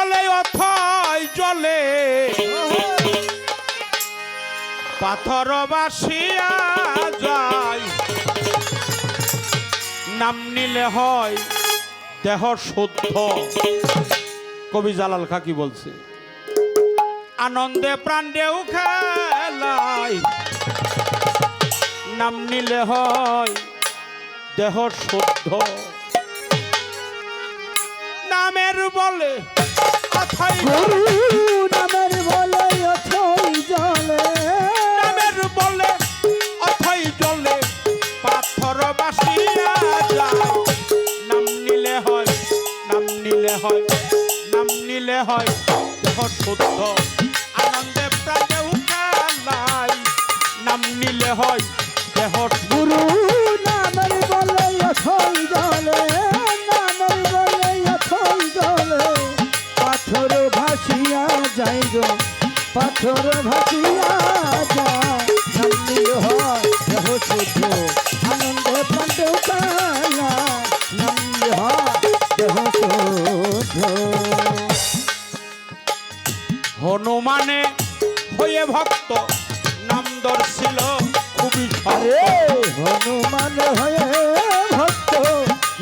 জলে অথয় জলে। পাথর বাসিয়া যায় নাম নিলে হয় দেহ শুদ্ধ। কবি জালাল খাকি বলছে, আনন্দে প্রাণ দেউ খেলায়। নাম নিলে হয় দেহ শুদ্ধ। নামের বলে হয়, নাম নিলে হয়, নাম নিলে হয়। দেহ শুদ্ধ, আনন্দে প্রাণে উঠালাই নাম নিলে হয় পাথর ভাসিয়া যায় নামনি হয় শুদ্ধ আনন্দে প্রান্তে কালা নামনি হয় শুদ্ধ হনুমানে হয়ে ভক্ত নাম দর্শিল খুবই সরে আরে হনুমান হয়ে ভক্ত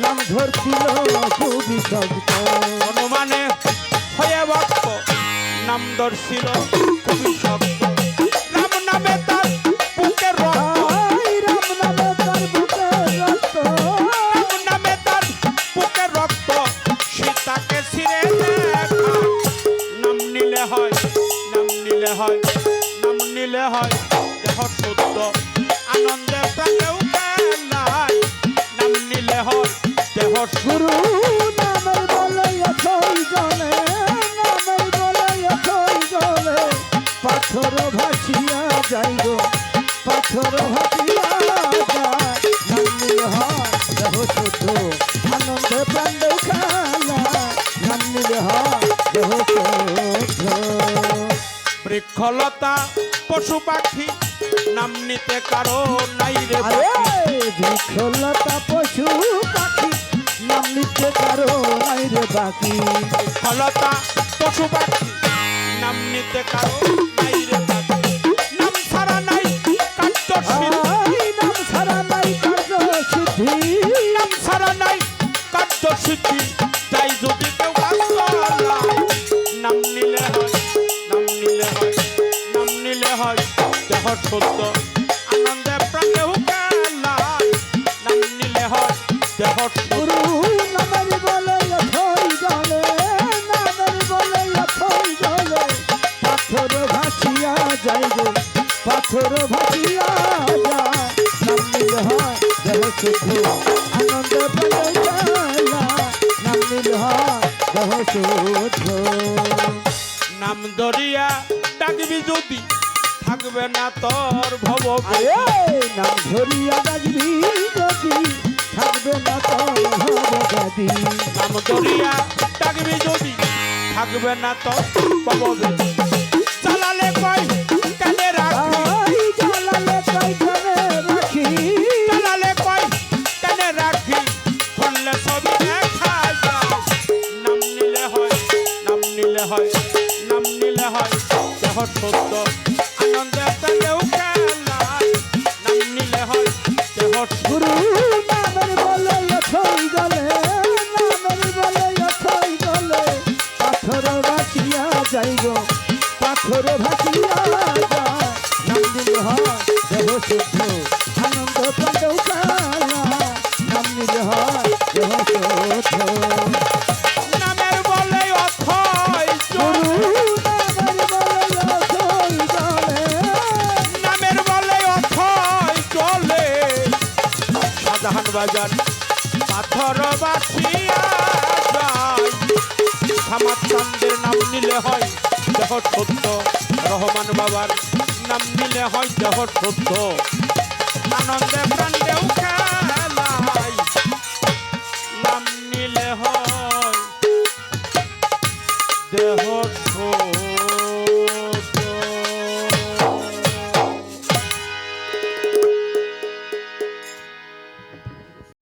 নাম ধরছিল খুবই শব্দ হনুমানে হয়ে ভক্ত নাম দর্শিল খুবই শব্দ রাম নামে তার বুকে রক্ত। রাম নামে তার বুকে রক্ত। রাম নামে তার বুকে রক্ত। সীতাকে ছিঁড়ে নাম নিলে হয় নাম নিলে হয় নাম নিলে হয় দেহ শুদ্ধ আনন্দে প্রাণেও পাথর ভাসিয়া যাই গো পাথর ভাসিয়া নামনি হয় দেহ শুদ্ধ আনন্দে প্রাণে খালা নামনি হয় দেহ শুদ্ধ বৃক্ষলতা পশু পাখি নাম নিতে কারও নাই রে। বৃক্ষলতা পশু পাখি নাম নিতে কারও নাই রে বাকি বৃক্ষলতা পশু পাখি নাম নিতে কারও নাই সিদ্ধি তাই যদি কেউ হয়, নাম নিলে দেহ শুদ্ধ আনন্দে প্রাণে হয়, দেহ গুরু জলে নামের জলে, পাথর ভাসিয়া যাই গো পাথর ভাসিয়া শুদ্ধ। নাম দরিয়া ডাকবি যদি থাকবে না তোর ভব নাম ধরিয়া ডাকবি যদি থাকবে না তোর ভবগাদি নাম দরিয়া ডাকবি যদি থাকবে না তোর ভব চালালে কই পাথর ভাসিয়া যাইব পাথর ভাসিয়া বাজান পাথর বাসিয়া নাম নিলে হয় দেহ সত্য, রহমান বাবার নাম নিলে হয় দেহ সত্য। আনন্দে প্রাণেও নাম নিলে হয় দেহ সত্য।